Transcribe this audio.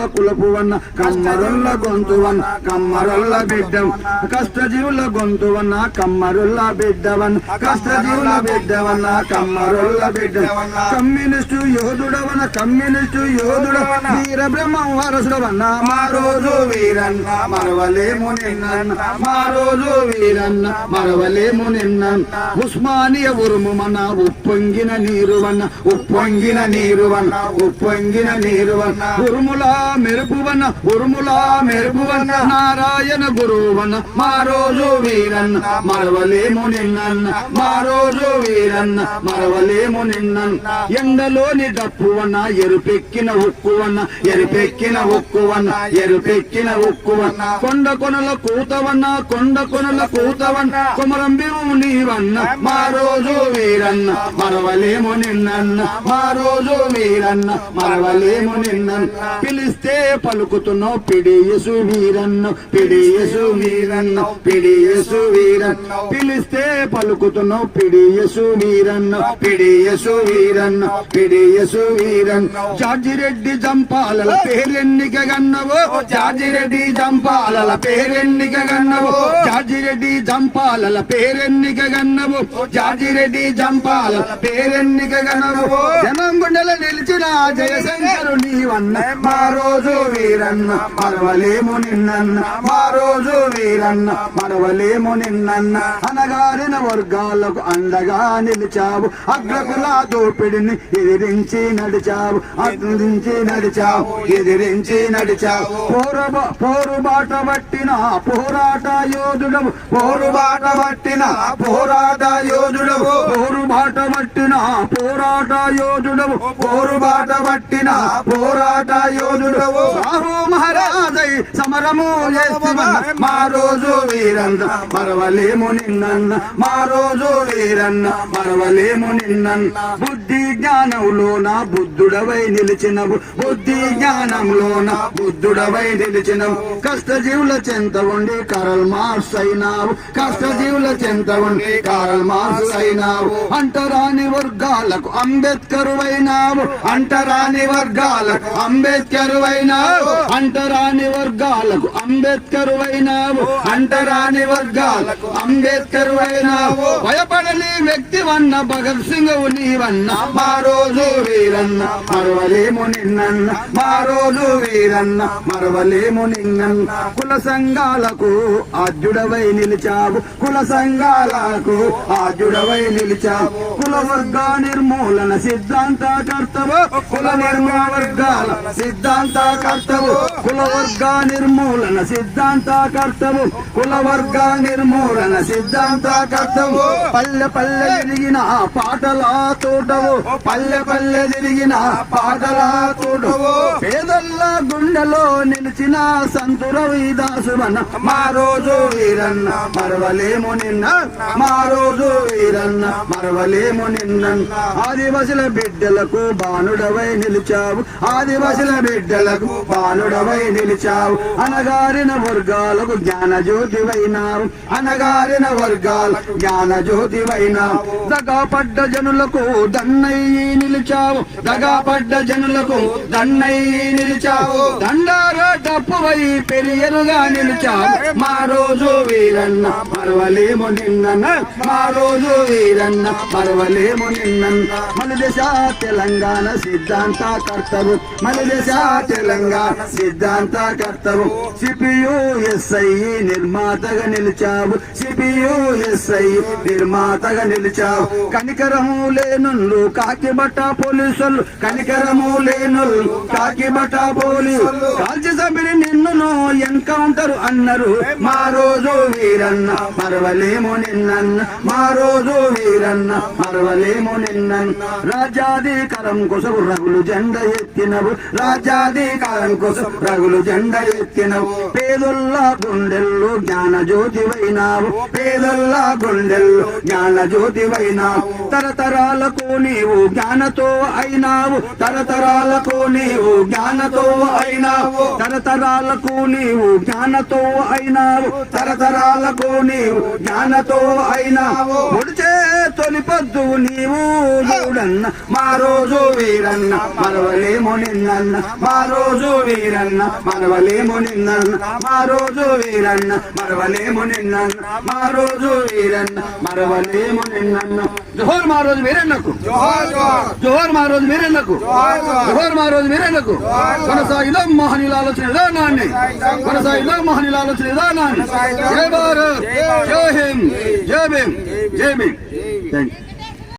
కమ్మరొల్ల కులపువన్న కమ్మరొల్ల గొంతువన్న కమ్మరొల్ల బిడ్డ. కష్టజీవుల గొంతువన్న కమ్మరొల్ల బిడ్డవన్న కష్టజీవుల బిడ్డవన్న కమ్మరొల్ల బిడ్డ. Communist యోధుడవన communist యోధుడవన వీర బ్రహ్మ వారసుడవన్న మా రోజు వీరన్న మరవలేము నిన్న మా రోజు వీరన్న మరవలేము నిన్న ఉస్మానియ ఉరుము మన ఉప్పొంగిన నీరువన్న ఉప్పొంగిన నీరువన్న ఉప్పొంగిన నీరువన్న. మెరుపువన ఉరుములా మెరుపువన నారాయణ గురువన్న మా రోజు వీరన్న మరవలేము నిన్న మా రోజు వీరన్న మరవలేము నిన్న ఎండలోని డప్పువన్న ఎరుపెక్కిన ఉక్కువన్న ఎరుపెక్కిన ఉక్కువన్న ఎరుపెక్కిన ఉక్కువన్న. కొండ కొనల కూతవన్న కొండ కొనల కూతవన్న కుమరంబిము నీవన్న మా రోజు వీరన్న మరవలేము నిన్నన్న. మా రోజు వీరన్న మరవలేము నిన్నన్న. పిలిస్తే పలుకుతున్నావు పిడియసు వీరన్న పిడియసు వీరన్న పిడియసు వీరన్న. పిలిస్తే పలుకుతున్నావు పిడియసు వీరన్న పిడియసు వీరన్న పిడియసు వీరన్న. జార్జిరెడ్డి జంపాలల పేరెన్నిక గన్నవో జార్జిరెడ్డి జంపాలల పేరెన్నిక గన్నవో జార్జిరెడ్డి జంపాలల పేరెన్నిక గన్నవు జార్జిరెడ్డి జంపాల పేరెన్నిక గన్నవు. జనం గుండెల నిలిచిన జయశంకరు నీవన్న. మారో రోజు వీరన్న మరవలేము నిన్నన్న. మా రోజు వీరన్న మరవలేము నిన్నన్న. అనగారిన వర్గాలకు అండగా నిలిచావు. అగ్రకుల దోపిడిని ఎదిరించి నడిచావు. అగ్రించి నడిచావు ఎదిరించి నడిచావు. పోరుబ పోరుబాట పట్టిన పోరాట యోధుడవు. పోరుబాట పట్టిన పోరాట యోధుడవు. పోరుబాట పట్టిన పోరాట యోధుడవు. పోరుబాట పట్టిన పోరాట యోధుడు. యోధుడవు సాహు మహారాజై సమరము మా రోజు వీరన్న మరవలేము నిన్నన్న మా రోజు వీరన్న మరవలేము నిన్నన్న. బుద్ధి జ్ఞానంలోన బుద్ధుడవై నిలిచినవు బుద్ధి జ్ఞానంలోన బుద్ధుడవై నిలిచినవు. కష్టజీవుల చెంత ఉండి కరల్ మార్స్ అయినావు కష్టజీవుల చెంత ఉండి కరల్ మార్స్ అయినావు అంటరాని వర్గాలకు అంబేద్కర్ అయినావు అంటరాని వర్గాలకు అంబేద్కర్ అయినావు. అంటరాని వర్గాలకు అంబేద్కర్ అయినావు అంటరాని వర్గాలకు అంబేద్కర్ అయినావు భయపడని వ్యక్తి వన్న భగత్ సింగ్ నీవన్న. మా రోజు వీరన్న మరవలేము నిన్నన్న. మా రోజు వీరన్న మరవలేము నిన్నన్న. కుల సంఘాలకు ఆద్యుడవై నిలిచావు. కుల సంఘాలకు ఆద్యుడవై నిలిచావు. కుల వర్గా నిర్మూలన సిద్ధాంత కర్తవ కుల నిర్మూల వర్గాల సిద్ధాంత కర్తవు కుల వర్గ నిర్మూలన సిద్ధాంత కర్తవు కుల వర్గ నిర్మూలన సిద్ధాంత కర్తవు పల్లె పల్లె తిరిగిన పాటల తోటవు. పల్లె పల్లె తిరిగిన పాటల తోటవు. పేదల్ల గుండెలో నిలిచిన సంతురవి దాసువన మా రోజు వీరన్న మరవలేము నిన్న మా రోజు వీర మరవలేము నిన్న. ఆదివాసుల బిడ్డలకు బాణుడవై నిలిచావు. ఆదివాసుల బిడ్డలకు బాణుడవై నిలిచావు. అనగారిన వర్గాలకు జ్ఞాన జ్యోతివైనావు అనగారిన వర్గాల జ్ఞాన జ్యోతివైనావు దగాపడ్డ జనులకు దన్నయ్యి నిలిచావు. దగాపడ్డ జనులకు దన్నయ్యి నిలిచావు. దండారా డప్పువై పెరియరుగా నిలిచావు. మా రోజు వీరన్న మరవలేము నిన్న మా రోజు వీరన్న మరవలేము నిన్న మన దేశ తెలంగాణ సిద్ధాంత కర్తవు. మన దేశ తెలంగాణ సిద్ధాంత కర్తవు. సిపియు ఎస్ఐ నిర్మాతగా నిలిచావు. సిపియు ఎస్ఐ నిర్మాతగా నిలిచావు. కనికరము లేనుళ్ళు కాకి బట్ట పోలీసులు కనికరము లేనుళ్ళు కాకి బట్ట పోలీసులు కాల్చి సభ్యుని నిన్నును ఎన్కౌంటర్ అన్నారు. మా రోజు వీరన్న మరవలేము నిన్నన్న. మా రోజు వీరన్న మరవలేము నిన్నన్న రాజ్యాధికారం కోసం రగులు జెండ ఎత్తినవు. రాజ్యాధికారం కోసం రగులు జెండ ఎత్తినవు. పేదొల్ల గుండెల్లో జ్ఞాన జ్యోతివైనావు పేదొల్ల గుండెల్లో జ్ఞాన జ్యోతివైనావు తరతరాలకు నీవు జ్ఞానతో అయినావు. తరతరాలకు నీవు జ్ఞానతో అయినావు. తరతరాలకు నీవు జ్ఞానతో అయినావు. తరతరాలకు నీవు జ్ఞానతో అయినావు. ముడిచే తొలి పొద్దు నీవు చూడన్న మా రోజు వీరన్న మరవలేము నిన్నన్న మా రోజు వీరన్న మరవలేము నిన్నన్న మా రోజు వీరన్న మరవలేము నిన్నన్న మా రోజు వీరన్న మరవలేము నిన్నన్న. జోహర్ మా రోజు వీరన్నకు. జోహర్ మా రోజు వీరన్నకు. జోహర్ మా రోజు వీరన్నకు. కొనసాగిదాం మహనీయుల ఆలోచన విధానాన్ని కొనసాగిదాం మహనీయుల ఆలోచన విధానాన్ని జై భారత్. జై హింద్. జై భీమ్. జై భీమ్. Thank you.